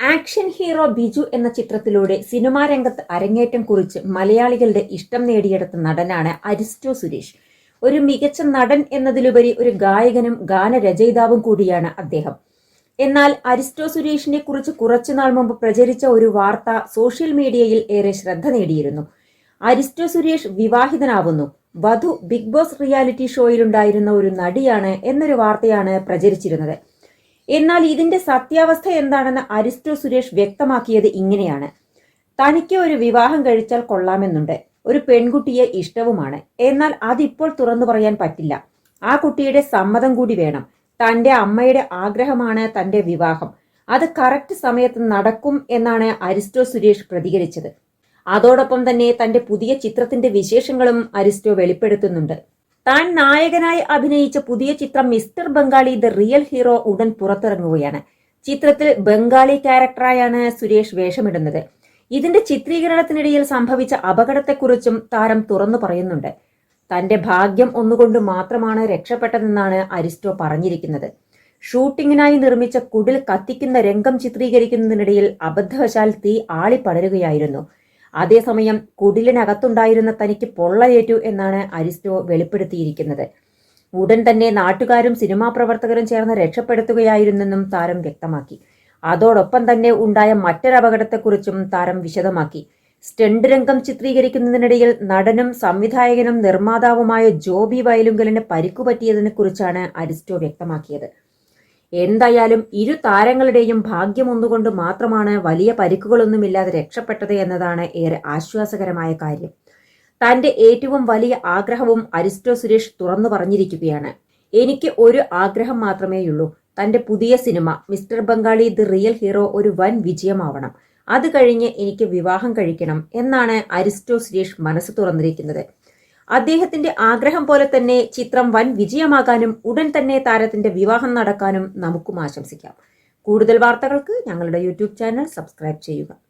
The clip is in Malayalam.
ആക്ഷൻ ഹീറോ ബിജു എന്ന ചിത്രത്തിലൂടെ സിനിമാ രംഗത്ത് അരങ്ങേറ്റം കുറിച്ച് മലയാളികളുടെ ഇഷ്ടം നേടിയെടുത്ത നടനാണ് അരിസ്റ്റോ സുരേഷ്. ഒരു മികച്ച നടൻ എന്നതിലുപരി ഒരു ഗായകനും ഗാനരചയിതാവും കൂടിയാണ് അദ്ദേഹം. എന്നാൽ അരിസ്റ്റോ സുരേഷിനെ കുറിച്ച് കുറച്ചുനാൾ മുമ്പ് പ്രചരിച്ച ഒരു വാർത്ത സോഷ്യൽ മീഡിയയിൽ ഏറെ ശ്രദ്ധ നേടിയിരുന്നു. അരിസ്റ്റോ സുരേഷ് വിവാഹിതനാവുന്നു. വധു ബിഗ് ബോസ് റിയാലിറ്റി ഷോയിലുണ്ടായിരുന്ന ഒരു നടിയാണ് എന്നൊരു വാർത്തയാണ് പ്രചരിച്ചിരുന്നത്. എന്നാൽ ഇതിന്റെ സത്യാവസ്ഥ എന്താണെന്ന് അരിസ്റ്റോ സുരേഷ് വ്യക്തമാക്കിയത് ഇങ്ങനെയാണ്. തനിക്ക് ഒരു വിവാഹം കഴിച്ചാൽ കൊള്ളാമെന്നുണ്ട്. ഒരു പെൺകുട്ടിയെ ഇഷ്ടവുമാണ്. എന്നാൽ അതിപ്പോൾ തുറന്നു പറയാൻ പറ്റില്ല. ആ കുട്ടിയുടെ സമ്മതം കൂടി വേണം. തന്റെ അമ്മയുടെ ആഗ്രഹമാണ് തന്റെ വിവാഹം. അത് കറക്റ്റ് സമയത്ത് നടക്കും എന്നാണ് അരിസ്റ്റോ സുരേഷ് പ്രതികരിച്ചത്. അതോടൊപ്പം തന്നെ തന്റെ പുതിയ ചിത്രത്തിന്റെ വിശേഷങ്ങളും അരിസ്റ്റോ വെളിപ്പെടുത്തുന്നുണ്ട്. താൻ നായകനായി അഭിനയിച്ച പുതിയ ചിത്രം mister Bengali the real hero ഉടൻ പുറത്തിറങ്ങുകയാണ്. ചിത്രത്തിൽ ബംഗാളി ക്യാരക്ടറായാണ് സുരേഷ് വേഷമിടുന്നത്. ഇതിന്റെ ചിത്രീകരണത്തിനിടയിൽ സംഭവിച്ച അപകടത്തെക്കുറിച്ചും താരം തുറന്നു പറയുന്നുണ്ട്. തന്റെ ഭാഗ്യം ഒന്നുകൊണ്ട് മാത്രമാണ് രക്ഷപ്പെട്ടതെന്നാണ് അരിസ്റ്റോ പറഞ്ഞിരിക്കുന്നത്. ഷൂട്ടിങ്ങിനായി നിർമ്മിച്ച കുടിൽ കത്തിക്കുന്ന രംഗം ചിത്രീകരിക്കുന്നതിനിടയിൽ അബദ്ധവശാൽ തീ ആളിപ്പടരുകയായിരുന്നു. അതേസമയം കുടിലിനകത്തുണ്ടായിരുന്ന തനിക്ക് പൊള്ളയേറ്റു എന്നാണ് അരിസ്റ്റോ വെളിപ്പെടുത്തിയിരിക്കുന്നത്. ഉടൻ തന്നെ നാട്ടുകാരും സിനിമാ പ്രവർത്തകരും ചേർന്ന് രക്ഷപ്പെടുത്തുകയായിരുന്നെന്നും താരം വ്യക്തമാക്കി. അതോടൊപ്പം തന്നെ ഉണ്ടായ മറ്റൊരപകടത്തെക്കുറിച്ചും താരം വിശദമാക്കി. സ്റ്റണ്ട് രംഗം ചിത്രീകരിക്കുന്നതിനിടയിൽ നടനും സംവിധായകനും നിർമ്മാതാവുമായ ജോബി വയലുങ്കലിന് പരിക്കുപറ്റിയതിനെക്കുറിച്ചാണ് അരിസ്റ്റോ വ്യക്തമാക്കിയത്. എന്തായാലും ഇരു താരങ്ങളുടെയും ഭാഗ്യം ഒന്നുകൊണ്ട് മാത്രമാണ് വലിയ പരിക്കുകളൊന്നുമില്ലാതെ രക്ഷപ്പെട്ടത് എന്നതാണ് ഏറെ ആശ്വാസകരമായ കാര്യം. തന്റെ ഏറ്റവും വലിയ ആഗ്രഹവും അരിസ്റ്റോ സുരേഷ് തുറന്നു പറഞ്ഞിരിക്കുകയാണ്. എനിക്ക് ഒരു ആഗ്രഹം മാത്രമേയുള്ളൂ. തന്റെ പുതിയ cinema mister Bengali the real hero ഒരു വൻ വിജയമാവണം. അത് കഴിഞ്ഞ് എനിക്ക് വിവാഹം കഴിക്കണം എന്നാണ് അരിസ്റ്റോ സുരേഷ് മനസ്സ് തുറന്നിരിക്കുന്നത്. അദ്ദേഹത്തിന്റെ ആഗ്രഹം പോലെ തന്നെ ചിത്രം വൻ വിജയമാകാനും ഉടൻ തന്നെ താരത്തിന്റെ വിവാഹം നടക്കാനും നമുക്കും ആശംസിക്കാം. കൂടുതൽ വാർത്തകൾക്ക് ഞങ്ങളുടെ യൂട്യൂബ് ചാനൽ സബ്സ്ക്രൈബ് ചെയ്യുക.